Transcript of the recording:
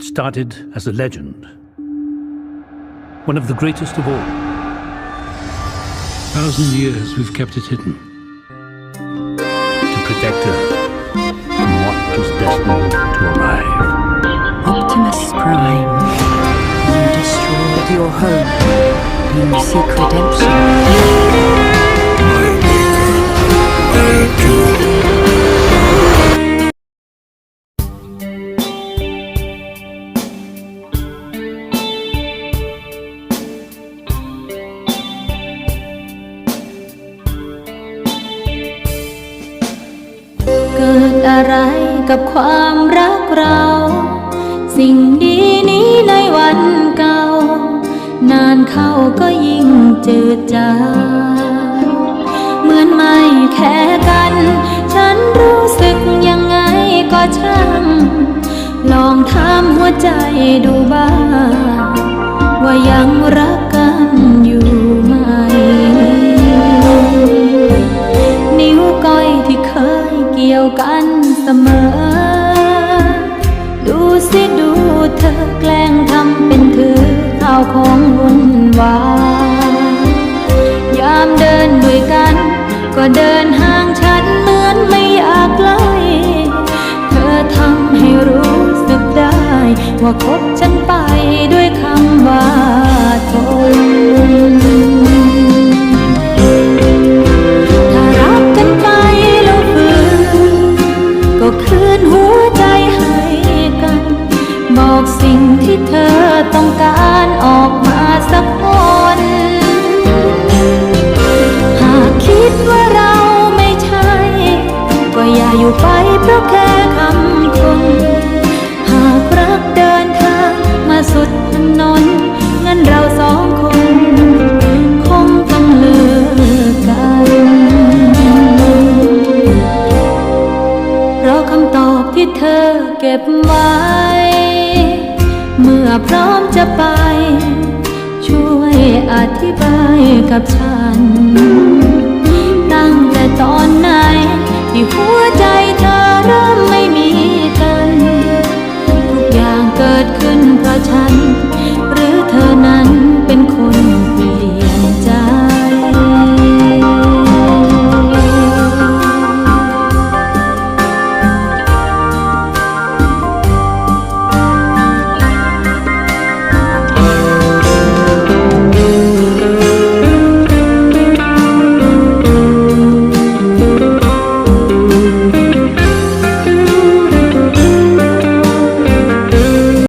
It started as a legend, one of the greatest of all. Thousand years we've kept it hidden to protect her from what was destined to arrive. Optimus Prime, you destroyed your home. You seek redemption. อะไรกับความรักเรา สิ่งดีนี้ในวันเก่า นานเข้าก็ยิ่งจืดจางเหมือนไม่แค่กัน ฉันรู้สึกยังไงก็ช่าง ลองถามหัวใจดูบ้าง ว่ายังรัก กันเสมอ ดูสิดูเธอแกล้งทำเป็นถือข้าวของวุ่นวายยามเดินด้วยกัน ก็เดินห่างฉันเหมือนไม่อยากใกล้เธอทำให้รู้สึกได้ว่าคบ สิ่งที่เธอต้องการออกมาสักคนหากคิดว่าเราไม่ใช่ ก็อย่าอยู่ไปเพราะแค่คำคน หากรักเดินทางมาสุดถนนงั้นเราสองคนคงต้องเลิกกัน เพราะคำตอบที่เธอเก็บไว้เมื่ อพร้อมจะไป ช่วยอธิบายกับฉัน